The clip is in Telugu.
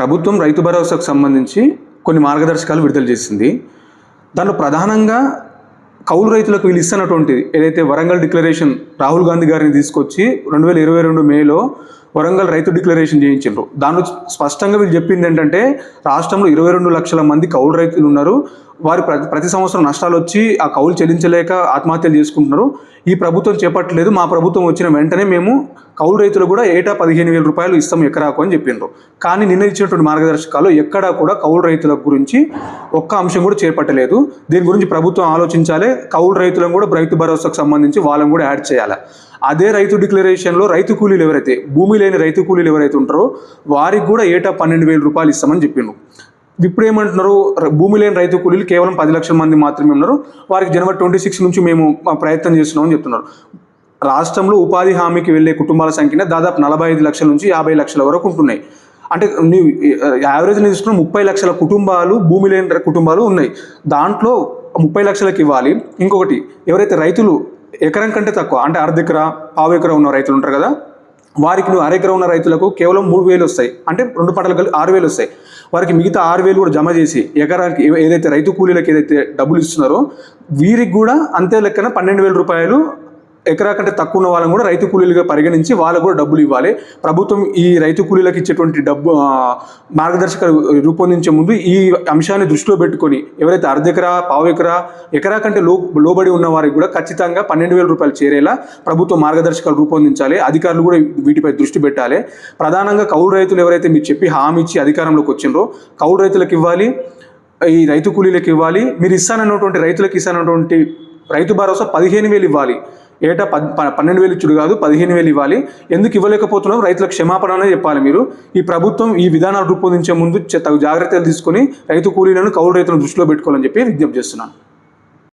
ప్రభుత్వం రైతు భరోసాకు సంబంధించి కొన్ని మార్గదర్శకాలు విడుదల చేసింది. దాంట్లో ప్రధానంగా కౌలు రైతులకు వీళ్ళు ఇస్తున్నటువంటి ఏదైతే వరంగల్ డిక్లరేషన్ రాహుల్ గాంధీ గారిని తీసుకొచ్చి రెండు వేల ఇరవై రెండు మేలో వరంగల్ రైతు డిక్లరేషన్ చేయించారు దానిలో స్పష్టంగా వీళ్ళు చెప్పింది ఏంటంటే రాష్ట్రంలో ఇరవై రెండు లక్షల మంది కౌలు రైతులు ఉన్నారు. వారు ప్రతి ప్రతి సంవత్సరం నష్టాలు వచ్చి ఆ కౌలు చెల్లించలేక ఆత్మహత్యలు చేసుకుంటున్నారు. ఈ ప్రభుత్వం చేపట్టలేదు. మా ప్రభుత్వం వచ్చిన వెంటనే మేము కౌలు రైతులు కూడా ఏటా పదిహేను వేల రూపాయలు ఇస్తాం ఎకరాకు అని చెప్పిండ్రు. కానీ నిన్న ఇచ్చినటువంటి మార్గదర్శకాలు ఎక్కడా కూడా కౌలు రైతుల గురించి ఒక్క అంశం కూడా చేపట్టలేదు. దీని గురించి ప్రభుత్వం ఆలోచించాలి. కౌలు రైతులను కూడా రైతు భరోసాకు సంబంధించి వాళ్ళని కూడా యాడ్ చేయాలి? అదే రైతు డిక్లరేషన్లో రైతు కూలీలు ఎవరైతే భూమి లేని రైతు కూలీలు ఎవరైతే ఉంటారో వారికి కూడా ఏటా పన్నెండు వేల రూపాయలు ఇస్తామని చెప్పిండు ఇప్పుడు ఏమంటున్నారు? భూమి లేని రైతు కూలీలు కేవలం పది లక్షల మంది మాత్రమే ఉన్నారు. వారికి జనవరి ట్వంటీ సిక్స్ నుంచి మేము ప్రయత్నం చేస్తున్నామని చెప్తున్నారు. రాష్ట్రంలో ఉపాధి హామీకి వెళ్ళే కుటుంబాల సంఖ్య దాదాపు నలభై ఐదు లక్షల నుంచి యాభై లక్షల వరకు ఉంటున్నాయి. అంటే నీవు యావరేజ్ తీసుకున్న ముప్పై లక్షల కుటుంబాలు భూమి లేని కుటుంబాలు ఉన్నాయి. దాంట్లో ముప్పై లక్షలకు ఇవ్వాలి. ఇంకొకటి ఎవరైతే రైతులు ఎకరం కంటే తక్కువ అంటే అర్ధ ఎకరా పావు ఎకరా ఉన్న రైతులు ఉంటారు కదా వారికి నువ్వు అరెకరం ఉన్న రైతులకు కేవలం మూడు వేలు వస్తాయి. అంటే రెండు పంటలు కలిపి ఆరు వేలు వస్తాయి. వారికి మిగతా ఆరు వేలు కూడా జమ చేసి ఎకరానికి ఏదైతే రైతు కూలీలకు ఏదైతే డబ్బులు ఇస్తున్నారో వీరికి కూడా అంతే లెక్కన పన్నెండు వేల రూపాయలు ఎకరా కంటే తక్కువ ఉన్న వాళ్ళని కూడా రైతు కూలీలుగా పరిగణించి వాళ్ళకు కూడా డబ్బులు ఇవ్వాలి. ప్రభుత్వం ఈ రైతు కూలీలకు ఇచ్చేటువంటి డబ్బు మార్గదర్శక రూపొందించే ముందు ఈ అంశాన్ని దృష్టిలో పెట్టుకొని ఎవరైతే అర్ధెకరా పావు ఎకరా ఎకరా కంటే లో లోబడి ఉన్న వారికి కూడా ఖచ్చితంగా పన్నెండు వేల రూపాయలు చేరేలా ప్రభుత్వం మార్గదర్శకాలు రూపొందించాలి. అధికారులు కూడా వీటిపై దృష్టి పెట్టాలి. ప్రధానంగా కౌలు రైతులు ఎవరైతే మీరు చెప్పి హామీ ఇచ్చి అధికారంలోకి వచ్చిండ్రో కౌలు రైతులకు ఇవ్వాలి ఈ రైతు కూలీలకు ఇవ్వాలి. మీరు ఇస్తానన్నటువంటి రైతులకు ఇస్తానన్నటువంటి రైతు భరోసా పదిహేను వేలు ఇవ్వాలి. ఏటా పన్నెండు వేలు ఇచ్చుడు కాదు పదిహేను వేలు ఇవ్వాలి. ఎందుకు ఇవ్వలేకపోతున్నాం రైతులకు క్షమాపణ అనేది చెప్పాలి మీరు. ఈ ప్రభుత్వం ఈ విధానాలు రూపొందించే ముందు తగు జాగ్రత్తలు తీసుకొని రైతు కూలీలను కౌలు రైతులను దృష్టిలో పెట్టుకోవాలని చెప్పి విజ్ఞప్తి చేస్తున్నాను.